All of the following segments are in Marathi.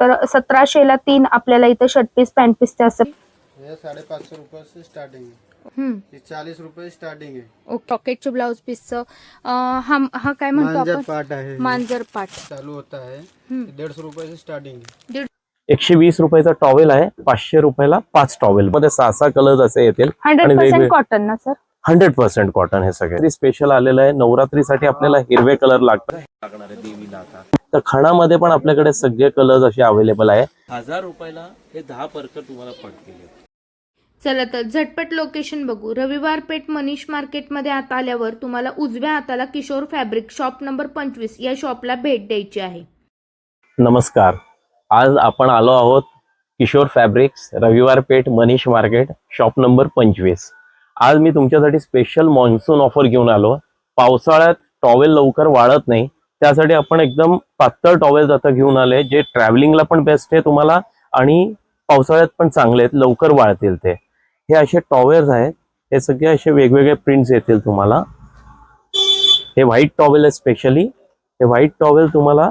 तर सतराशेला तीन आपल्याला इथं शर्ट पीस पॅन्ट पीसचे असं. ये साढ़े पाँच सौ रुपये से स्टार्टिंग है हम्म. चालीस रुपये स्टार्टिंग है ओ, पॉकेटचे ब्लाऊज पीसचं अं, हा हा काय म्हणतो मांजर आपण पाट है मांजर पाट. चालू होता है हम्म. डेढ़ सौ रुपये से स्टार्टिंग है एकशे वीस रुपयाचा टॉवेल आहे. पाचशे रुपयाला पाच टॉवेल मध्ये सहा सहा कलर्स असे येतील. हंड्रेड पर्सेंट कॉटन ना सर हंड्रेड पर्सेंट कॉटन हे सगळे. स्पेशल आलेलं आहे. नवरात्रीसाठी आपल्याला हिरवे कलर लागतात. लागणार आहे आता तर खणामध्ये पण आपल्याकडे सगळे कलर्स असे अवेलेबल आहे. हजार रुपयाला हे दहा पर्क तुम्हाला पडतील. चला तर झटपट लोकेशन बघू. रविवार पेठ मनीष मार्केटमध्ये आता आल्यावर तुम्हाला उजव्या हाताला किशोर फॅब्रिक शॉप नंबर पंचवीस या शॉपला भेट द्यायची आहे. नमस्कार. आज आपण आलो आहोत Kishor fabrics Raviwar Peth Manish market shop number पंचवीस. आज मी तुमच्यासाठी स्पेशल मान्सून ऑफर घेऊन आलो. पावसाळ्यात टॉवेल लवकर वाळत नाही. त्यासाठी आपण एकदम पातळ टॉवेल आता घेऊन आले जे ट्रॅव्हलिंगला पण बेस्ट आहे तुम्हाला आणि पावसाळ्यात पण चांगले आहेत लवकर वाळतील ते. हे असे टॉवेल्स आहेत हे सगळे असे वेगवेगळे प्रिंट्स येतील तुम्हाला. हे व्हाईट टॉवेल आहे स्पेशली हे व्हाईट टॉवेल तुम्हाला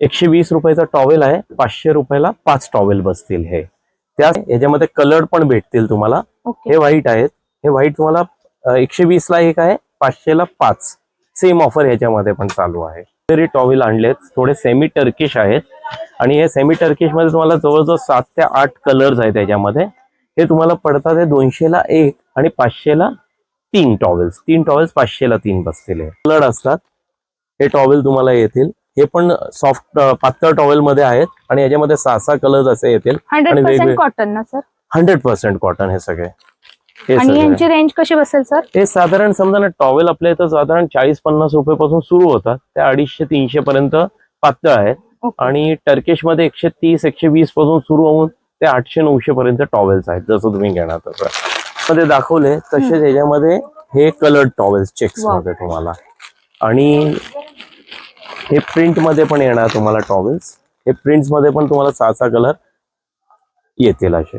एकशे वीस रुपयाचा टॉवेल आहे पाचशे रुपयाला पाच टॉवेल बसतील हे. त्या ह्याच्यामध्ये कलर पण भेटतील तुम्हाला. हे व्हाईट आहेत. हे व्हाईट तुम्हाला एकशे वीस ला एक आहे पाचशेला पाच. सेम ऑफर ह्याच्यामध्ये पण चालू आहे. तरी टॉवेल आणलेत. थोडे सेमी टर्किश आहेत. आणि हे सेमी टर्किशमध्ये तुम्हाला जवळजवळ सात ते आठ कलर्स आहेत त्याच्यामध्ये हे तुम्हाला पडतात हे दोनशेला एक आणि पाचशेला तीन टॉवेल्स तीन टॉवेल्स पाचशेला तीन बसतील कलर असतात. हे टॉवेल तुम्हाला येतील. हे पण सॉफ्ट पातळ टॉवेल मध्ये आहेत. आणि याच्यामध्ये सहा सहा कलर्स असे येतील. आणि पर्सेंट वेगवेग- कॉटन ना सर हंड्रेड पर्सेंट कॉटन हे सगळे. आणि. यांची रेंज कशी बसेल सर? हे साधारण समजा ना टॉवेल आपल्या इथं साधारण चाळीस पन्नास रुपयापासून सुरू होतात. ते अडीचशे तीनशे पर्यंत पातळ आहेत. आणि टर्किशमध्ये एकशे तीस एकशे वीसपासून सुरू होऊन ते आठशे नऊशे पर्यंत टॉवेल्स आहेत जसं तुम्ही घेणार तसं मध्ये दाखवले तसेच ह्याच्यामध्ये हे कलर्ड टॉवेल्स चेक्स. मध्ये तुम्हाला. आणि हे प्रिंटमध्ये पण येणार तुम्हाला टॉवेल्स हे प्रिंट्समध्ये पण तुम्हाला सहा सहा कलर येतील असे.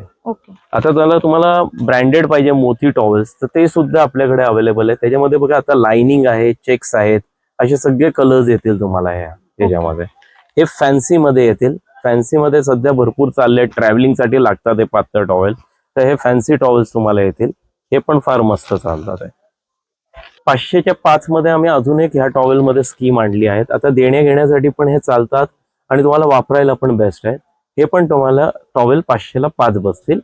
आता त्याला तुम्हाला ब्रँडेड पाहिजे मोती टॉवेल्स तर ते सुद्धा आपल्याकडे अवेलेबल आहे त्याच्यामध्ये बघा आता लाइनिंग आहे चेक्स आहेत असे सगळे कलर्स येतील तुम्हाला ह्या त्याच्यामध्ये हे फॅन्सी मध्ये येतील. फॅन्सी मध्ये सध्या भरपूर चालले ट्रॅव्हलिंगसाठी लागतात हे पातळ टॉवेल तर हे फॅन्सी टॉवेल्स तुम्हाला येतील. हे पण फार मस्त चालतात आहे पाचशेच्या पाच मध्ये आम्ही अजून एक ह्या टॉवेल मध्ये स्कीम आणली आहेत. आता देण्या घेण्यासाठी पण हे चालतात आणि तुम्हाला वापरायला पण बेस्ट आहे हे पण तुम्हाला टॉवेल पाचशेला पाच बसतील.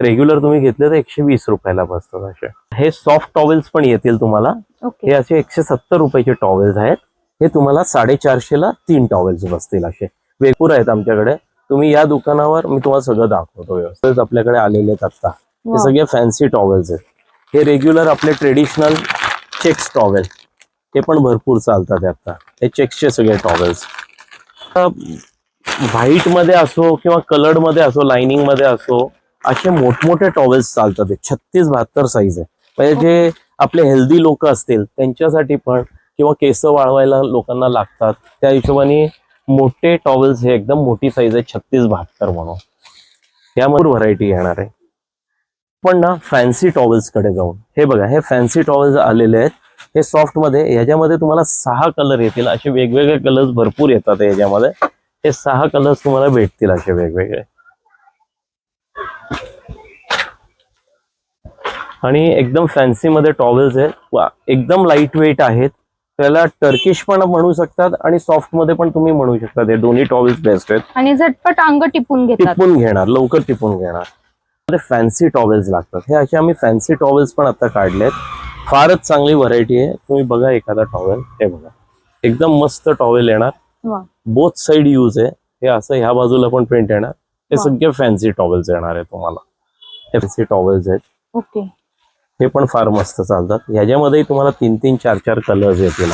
रेग्युलर तुम्ही घेतले तर एकशे वीस रुपयाला बसतात असे. हे सॉफ्ट टॉवेल्स पण येतील तुम्हाला. हे असे एकशे सत्तर रुपयाचे टॉवेल्स आहेत. हे तुम्हाला साडेचारशेला तीन टॉवेल्स बसतील असे. वेगपूर आहेत आमच्याकडे. तुम्ही या दुकानावर मी तुम्हाला सगळं दाखवतो व्यवस्थित. आपल्याकडे आलेले आहेत आता. हे. सगळे फॅन्सी टॉवेल्स आहेत. हे रेग्युलर आपले ट्रेडिशनल चेक्स टॉवेल हे पण भरपूर चालतात आता. हे चेक्सचे सगळे टॉवेल्स व्हाईटमध्ये असो किंवा कलर्डमध्ये असो लाइनिंगमध्ये असो असे मोठमोठे टॉवेल्स चालतात. छत्तीस बहात्तर साईज आहे. म्हणजे जे आपले हेल्दी लोक असतील त्यांच्यासाठी पण किंवा केस वाळवायला लोकांना लागतात त्या हिशोबाने मोठे टॉवेल्स हे एकदम मोठी साईज आहे छत्तीस बहात्तर म्हणून. त्यामध्ये व्हरायटी येणार आहे. पण ना फॅन्सी टॉवेल्सकडे जाऊन. हे बघा हे फॅन्सी टॉवेल्स आलेले आहेत. हे सॉफ्टमध्ये ह्याच्यामध्ये तुम्हाला सहा कलर येतील. असे वेगवेगळे कलर्स भरपूर येतात ह्याच्यामध्ये हे सहा कलर्स तुम्हाला भेटतील असे वेगवेगळे. आणि एकदम फॅन्सी मध्ये टॉवेल्स आहेत. वा- एकदम लाइट वेट आहेत. त्याला टर्किश पण म्हणू शकतात आणि सॉफ्टमध्ये पण तुम्ही म्हणू शकता हे दोन्ही टॉवेल्स बेस्ट आहेत. आणि झटपट अंग टिपून टिपून घेणार लवकर टिपून घेणार. फॅन्सी टॉवेल्स लागतात. हे असे आम्ही फॅन्सी टॉवेल्स पण आता काढलेत. फारच चांगली व्हरायटी आहे. तुम्ही बघा एखादा टॉवेल हे बघा. एकदम मस्त टॉवेल येणार. बोथ साइड यूज आहे. हे असं ह्या बाजूला पण प्रिंट येणार. हे. सगळे फॅन्सी टॉवेल्स येणार आहे तुम्हाला. हे फॅन्सी टॉवेल्स आहेत. ओके. हे पण फार मस्त चालतात. ह्याच्यामध्ये तुम्हाला तीन तीन चार चार कलर्स येतील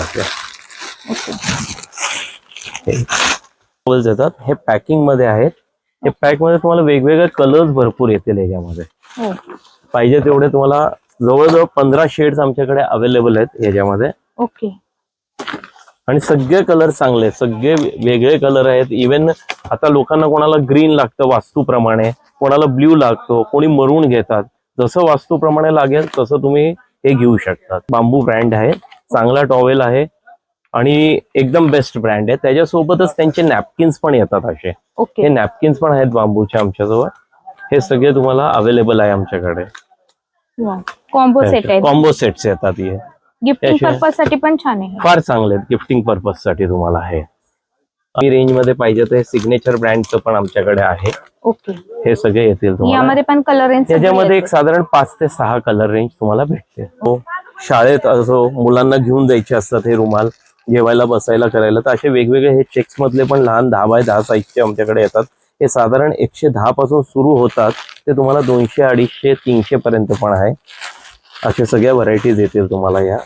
टॉवेल्स येतात. हे पॅकिंगमध्ये आहेत. हे पॅकमध्ये तुम्हाला वेगवेगळे कलर्स भरपूर येतील याच्यामध्ये हो. पाहिजे तेवढे तुम्हाला जवळजवळ पंधरा शेड्स आमच्याकडे अवेलेबल आहेत याच्यामध्ये ओके. आणि सगळे कलर चांगले आहेत. सगळे वेगळे कलर आहेत. इवन आता लोकांना कोणाला ग्रीन लागतं वास्तूप्रमाणे कोणाला ब्ल्यू लागतो कोणी मरून घेतात. जसं वास्तूप्रमाणे लागेल तसं तुम्ही हे घेऊ शकता बांबू ब्रँड आहे चांगला टॉवेल आहे आणि एकदम बेस्ट ब्रँड आहे. त्याच्यासोबतच त्यांचे नॅपकिन्स पण येतात असे. हे नॅपकिन्स पण आहेत बांबूचे आमच्याजवळ. हे सगळे तुम्हाला अवेलेबल आहे आमच्याकडे. कॉम्बो सेट कॉम्बो सेट्स येतात हे. गिफ्टिंग त्याशिवाय- पर्पजसाठी पण छान आहे. फार चांगले आहेत. गिफ्टिंग पर्पजसाठी तुम्हाला आहे. आणि रेंजमध्ये पाहिजे तर सिग्नेचर ब्रँडचं पण आमच्याकडे आहे. ओके हे सगळे येतील तुम्हाला. यामध्ये पण कलर रेंज त्याच्यामध्ये एक साधारण पाच ते सहा कलर रेंज तुम्हाला भेटते हो. शाळेत असो मुलांना घेऊन द्यायचे असतात हे रुमाल जेवायला बसायला करायला तर असे वेगवेगळे हे चेक्स मधले पण लहान दहा बाय दहा साईजचे आमच्याकडे येतात. हे साधारण एकशे दहा पासून सुरू होतात. ते तुम्हाला दोनशे अडीचशे तीनशे पर्यंत पण आहे. अशा सगळ्या व्हरायटीज येतील तुम्हाला या.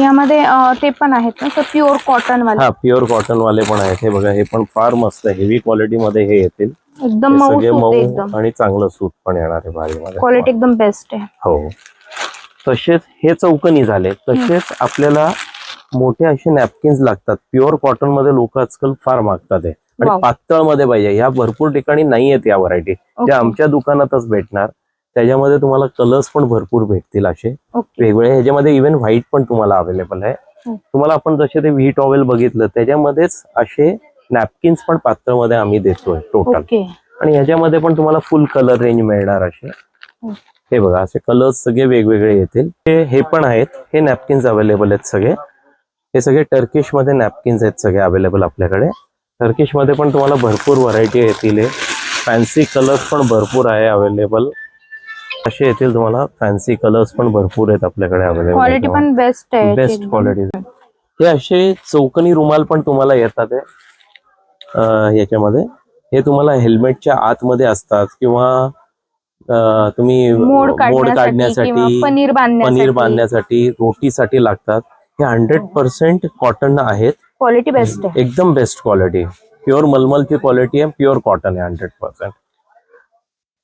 यामध्ये ते पण आहेत ना? प्युअर कॉटन वाले. हा प्युअर कॉटन वाले पण आहेत. हे बघा हे पण फार मस्त हेवी क्वालिटी मध्ये हे येतील. एकदम मऊ आणि चांगलं सूत पण येणार आहे भारीमध्ये क्वालिटी एकदम बेस्ट आहे. हो. तसेच हे चौकनी झाले. तसेच आपल्याला मोठे असे नॅपकिन्स लागतात. प्युअर कॉटनमध्ये लोक आजकाल फार मागतात आणि. पातळमध्ये पाहिजे. ह्या भरपूर ठिकाणी नाही आहेत या व्हरायटी. ज्या आमच्या दुकानातच भेटणार. त्याच्यामध्ये तुम्हाला कलर्स पण भरपूर भेटतील असे. वेगवेगळे ह्याच्यामध्ये इव्हन व्हाईट पण तुम्हाला अवेलेबल आहे. हं. तुम्हाला आपण जसे ते व्ही टॉवेल बघितलं त्याच्यामध्येच असे नॅपकिन्स पण पातळमध्ये आम्ही देतोय टोटल आणि ह्याच्यामध्ये पण तुम्हाला फुल कलर रेंज मिळणार असे. हं. हे बघा असे कलर्स सगळे वेगवेगळे येतील. हे हे पण आहेत. हे नॅपकिन्स अवेलेबल आहेत सगळे. हे सगळे टर्किशमध्ये नॅपकिन्स आहेत सगळे अवेलेबल आपल्याकडे. टर्किशमध्ये पण तुम्हाला भरपूर व्हरायटी येतील फॅन्सी कलर्स पण भरपूर आहे अवेलेबल असे येतील तुम्हाला. फॅन्सी कलर्स पण भरपूर आहेत आपल्याकडे क्वालिटी अवेलेबल पण बेस्ट आहे. बेस्ट. क्वालिटी हे असे चौकनी रुमाल पण तुम्हाला येतात याच्यामध्ये. हे तुम्हाला हेल्मेटच्या आतमध्ये असतात किंवा तुम्ही मोड काढण्यासाठी पनीर बांधण्यासाठी. पनीर बांधण्यासाठी रोटीसाठी लागतात. हे हंड्रेड पर्सेंट कॉटन आहेत. क्वालिटी बेस्ट आहे. एकदम बेस्ट क्वालिटी प्युअर मलमलची क्वालिटी आहे प्युअर कॉटन आहे हंड्रेड पर्सेंट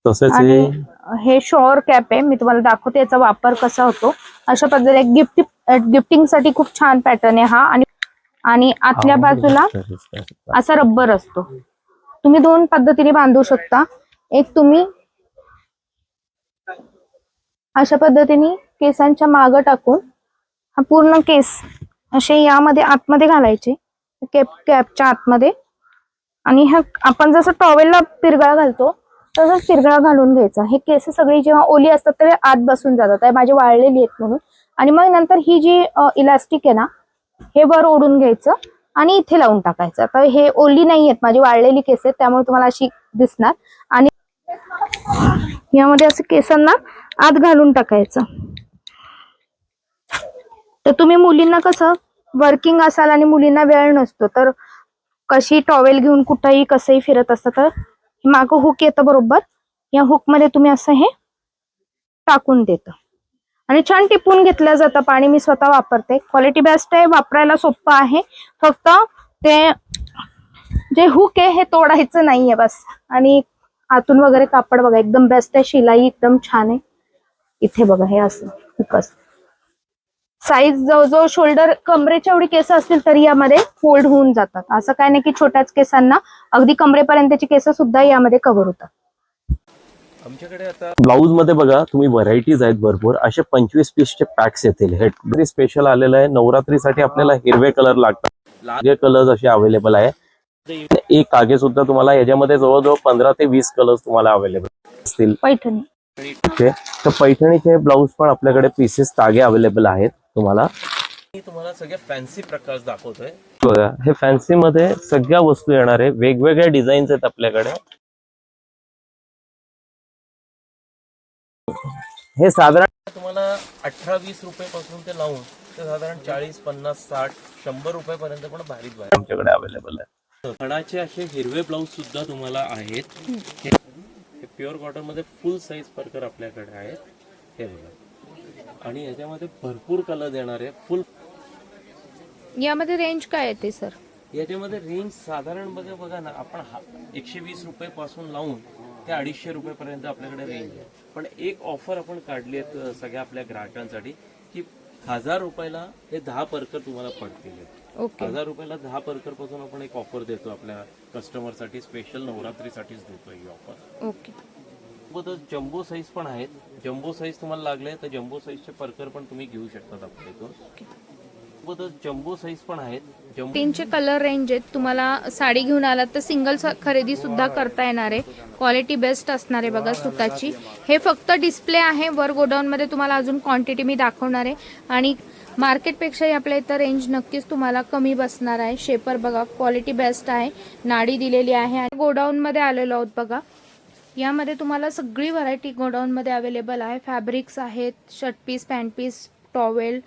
तसेच आणि हे शॉर कॅप आहे मी तुम्हाला दाखवते याचा वापर कसा होतो. अशा पद्धतीने गिफ्ट गिफ्टिंगसाठी खूप छान पॅटर्न आहे हा. आणि आणि आतल्या बाजूला असा रब्बर असतो. तुम्ही दोन पद्धतीने बांधू शकता. एक तुम्ही अशा पद्धतीने केसांच्या माग टाकून हा पूर्ण केस असे यामध्ये आतमध्ये घालायचे. कॅप कॅपच्या आतमध्ये. आणि हा आपण जसं टॉवेलला पिरगळा घालतो तसंच पिरगळा घालून घ्यायचा. हे केस सगळी जेव्हा ओली असतात तर आत बसून जातात. माझी वाळलेली आहेत म्हणून. आणि मग नंतर ही जी इलास्टिक आहे ना हे वर ओढून घ्यायचं आणि इथे लावून टाकायचं. तर हे ओली नाही आहेत माझी वाळलेली केस आहेत त्यामुळे तुम्हाला अशी दिसणार. आणि यामध्ये असं केसांना आत घालून टाकायचं. तर तुम्ही मुलींना कसं वर्किंग असाल आणि मुलींना वेळ नसतो तर कशी टॉवेल घेऊन कुठंही कसंही फिरत असतं तर मागं हुक येतं बरोबर. या हुकमध्ये तुम्ही असं हे टाकून देतं. आणि छान टिपून घेतलं जातं. पाणी मी स्वतः वापरते. क्वालिटी बेस्ट आहे. वापरायला सोपं आहे. फक्त ते जे हुक आहे हे तोडायचं नाहीये बस. आणि आतून वगैरे कापड बघा एकदम बेस्ट आहे. शिलाई एकदम छान आहे. इथे बघा हे असं हुक असं साईज जवळजवळ शोल्डर कमरेच्या एवढी केस असतील तरी यामध्ये फोल्ड होऊन जातात. असं काय नाही की छोट्याच केसांना अगदी कमरेपर्यंतची केस सुद्धा यामध्ये कव्हर होतात. आमच्याकडे आता ब्लाऊजमध्ये बघा तुम्ही व्हरायटीज आहेत भरपूर. असे पंचवीस पीसचे पॅक्स येतील. हे स्पेशल आलेलं आहे. नवरात्रीसाठी आपल्याला हिरवे कलर लागतात. लागे कलर्स असे अवेलेबल आहे. एक कागे सुद्धा तुम्हाला याच्यामध्ये जवळजवळ पंधरा ते वीस कलर्स तुम्हाला अवेलेबल असतील. पैठणी. ओके. तर पैठणीचे ब्लाऊज पण आपल्याकडे पीसेस तागे अवेलेबल आहेत. तुम्हाला? मी तुम्हाला सगळे फॅन्सी प्रकार दाखवतोय. बघा हे फॅन्सी मध्ये सगळ्या वस्तू येणार आहे. वेगवेगळ्या डिझाईन्स आहेत आपल्याकडे. हे साधारण तुम्हाला अठरा वीस रुपये पासून ते लावून ते साधारण चाळीस पन्नास साठ शंभर रुपयापर्यंत पण भारीच भारी आमच्याकडे अवेलेबल आहे. खणाचे असे हिरवे ब्लाऊज सुद्धा तुम्हाला आहेत. हे प्युअर कॉटनमध्ये फुल साईज परकर आपल्याकडे आहेत. हे बघा. आणि याच्यामध्ये भरपूर कलर येणार आहे. फुल यामध्ये रेंज काय येते सर याच्यामध्ये रेंज साधारण बघा बघा ना आपण हा एकशे वीस रुपये पासून लावून ते अडीचशे रुपयेपर्यंत आपल्याकडे रेंज आहे. पण एक ऑफर आपण काढली आहे सगळ्या आपल्या ग्राहकांसाठी की हजार रुपयाला हे दहा परकर तुम्हाला पडतील. ओके हजार रुपयाला दहा परकरपासून आपण एक ऑफर देतो आपल्या कस्टमरसाठी स्पेशल नवरात्रीसाठीच देतो ही ऑफर ओके सोबतच जम्बो साईज पण आहेत. जम्बो साईज तुम्हाला लागले तर जम्बो साईजचे परकर पण तुम्ही घेऊ शकतात आपल्या इथून. जम्बो साईज पण आहेत. तीनचे कलर रेंज आहेत. तुम्हाला साडी घेऊन आलात तर सिंगल खरेदी सुद्धा करता येणार आहे. क्वालिटी बेस्ट असणार आहे बघा सुताची. हे फक्त डिस्प्ले आहे. वर गोडाऊनमध्ये तुम्हाला अजून क्वांटिटी मी दाखवणार आहे. आणि मार्केटपेक्षाही आपल्या इथं रेंज नक्कीच तुम्हाला कमी बसणार आहे. शेपर बघा क्वालिटी बेस्ट आहे. नाडी दिलेली आहे. आणि गोडाऊनमध्ये आलेलो आहोत बघा. यामध्ये तुम्हाला सगळी व्हरायटी गोडाऊनमध्ये अवेलेबल आहे. फॅब्रिक्स आहेत shirt piece pant piece towel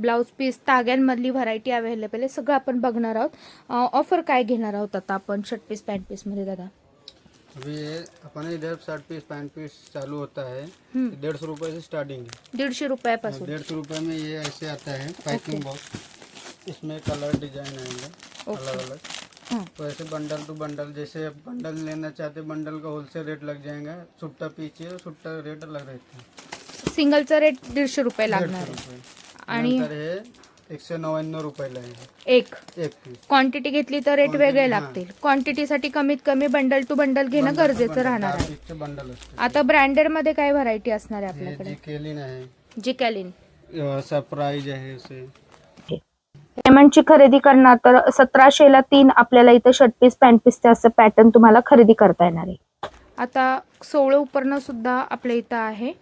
blouse piece ताग्यांमधली variety available आहे. सगळं आपण बघणार आहोत. ऑफर काय घेणार आहोत आता आपण शर्ट पीस पॅन्ट पीसमध्ये दादा? अभी अपने इधर शर्ट पीस पैंट पीस चालू होता है. डेढ़ सौ रुपये से स्टार्टिंग है. दीडशे रुपयापासून. डेढ़ सौ रुपये में ये ऐसे आता है पैकिंग बॉक्स इसमें कलर डिजाइन आएंगे ओके. अलग अलग हं. तो ऐसे बंडल टू बंडल जैसे बंडल लेना चाहते बंडल का होलसेल रेट लग जाएगा सुट्टा पीछे सुट्टा रेट अलग रहता है। सिंगलचा रेट दीडशे रुपये लागणार आहे. आणि नंतर हे एकशे नव्याण्णव रुपयाला आहे एक. एक पीस क्वांटिटी घेतली तर रेट Quantity, वेगळे हां. लागतील. क्वांटिटीसाठी कमीत कमी बंडल टू बंडल घेणं गरजेचं राहणार आहे. पीसचे बंडल असते आता ब्रँडेडमध्ये काय व्हरायटी असणार आहे हे आपल्याकडे? जी केलिन आहे. जी कॅलिन सरप्राईज आहे असे. रेमंडची खरेदी करणार तर सतराशेला तीन आपल्याला इथं शर्ट पीस पॅन्ट पीसचे असं पॅटर्न तुम्हाला खरेदी करता येणार आहे. आता सोळं उपरणं सुद्धा आपल्या इथं आहे.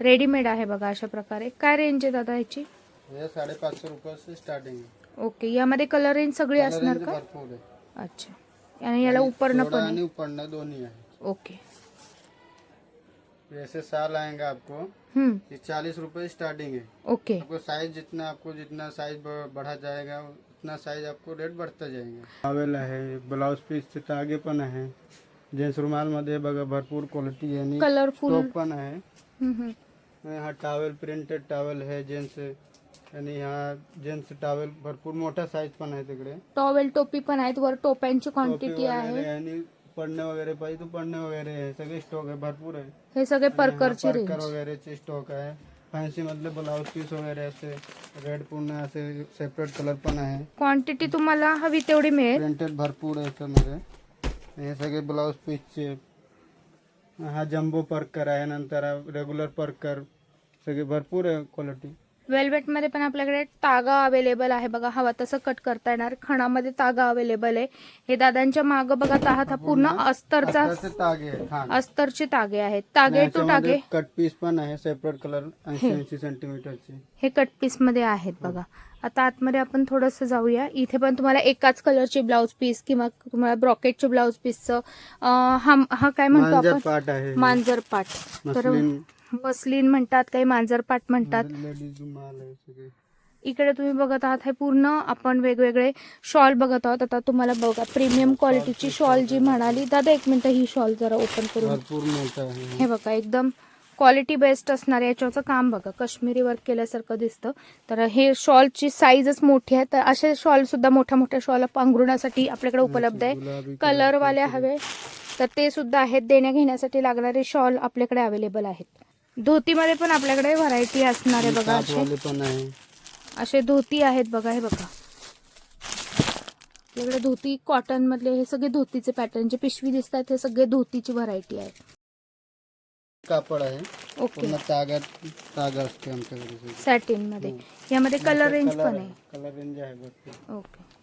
रेडीमेड आहे बघा अशा प्रकारे. काय रेंज आहे दादा याची साडेपाचशे रुपये से स्टार्टिंग आहे. ओके यामध्ये कलर रेंज सगळी असणार का? अच्छा. आणि याला उपरणं पण उपरणं दोन्ही आहे. ओके जैसे साल आएगा आपको। हम्म। ये चालीस रूपए स्टार्टिंग है। ओके। आपको साइज़ जितना आपको जितना साइज़ बढ़ा जाएगा उतना साइज़ आपको रेट बढ़ता जाएगा। टॉवेल आहे ब्लाउज पीसचे तागे पण आहे जेंट्स रुमालमध्ये बघा भरपूर क्वालिटी आहे आणि कलरफुल पण आहे हा। टॉवेल प्रिंटेड टॉवेल आहे जेंट्स आणि हा जेंट्स टॉवेल भरपूर मोठा साईज पण आहे तिकडे। टॉवेल टोपी पण आहेत वर टोप्यांची टोपी क्वांटिटी आहे आणि पडणे वगैरे पाहिजे तो पडणे वगैरे आहे सगळे स्टॉक आहे भरपूर आहे हे सगळे परकरचे परकर रेंज वगैरेचे स्टॉक आहे फॅन्सी मधले ब्लाउज पीस वगैरे असे रेड पूर्ण असे सेपरेट कलर पण आहे क्वांटिटी तुम्हाला हवी तेवढी मिळेल. प्रिंटेड भरपूर आहे याच्यामध्ये हे सगळे ब्लाउज पीसचे हा जम्बो परकर आहे नंतर रेग्युलर परकर सगळे भरपूर आहे क्वालिटी वेल्वेटमध्ये पण आपल्याकडे तागा अवेलेबल आहे बघा. हवा तसं कट करता येणार. खणामध्ये तागा अवेलेबल आहे. हे दादांच्या माग बघत आहात हा पूर्ण अस्तरचा हा. अस्तरचे तागे आहेत. तागे टू तागे कट पीस पण आहे सेपरेट कलर ऐंशी सेंटीमीटरचे हे कट पीसमध्ये आहेत बघा. आता आतमध्ये आपण थोडस जाऊया. इथे पण तुम्हाला एकाच कलरचे ब्लाउज पीस किंवा तुम्हाला ब्रॉकेटचे ब्लाउज पीसचं हा हा काय म्हणतो आपण? मांजर पाट. तर मसलिन म्हणतात काही मांजर पाट म्हणतात सगळे. इकडे तुम्ही बघत आहात हे पूर्ण आपण वेगवेगळे शॉल बघत आहोत. आता तुम्हाला बघा प्रीमियम क्वालिटीची शॉल जी म्हणाली दादा एक मिनिट ही शॉल जरा ओपन करून हे बघा एकदम क्वालिटी बेस्ट असणार याच्याचं काम बघा काश्मीरी वर्क केल्यासारखं दिसतं. तर हे शॉलची साईजच मोठी आहे. तर असे शॉल सुद्धा मोठ्या मोठ्या शॉल पांघरुणासाठी आपल्याकडे उपलब्ध आहे. कलरवाले हवे. तर ते सुद्धा आहेत. देण्या घेण्यासाठी लागणारे शॉल आपल्याकडे अवेलेबल आहेत. धोतीमध्ये पण आपल्याकडे व्हरायटी असणार आहे बघा असे वाले पण आहे. असे धोती आहेत बघा हे बघा. आपल्याकडे धोती कॉटन मधले हे सगळे धोतीचे पॅटर्न जे पिशवी दिसतात हे सगळे धोतीची व्हरायटी आहे कापड आहे. ओके. पूर्ण तागा तागा असते आमच्याकडे सॅटिनमध्ये. यामध्ये कलर रेंज पण आहे. कलर रेंज आहे भरपूर. ओके.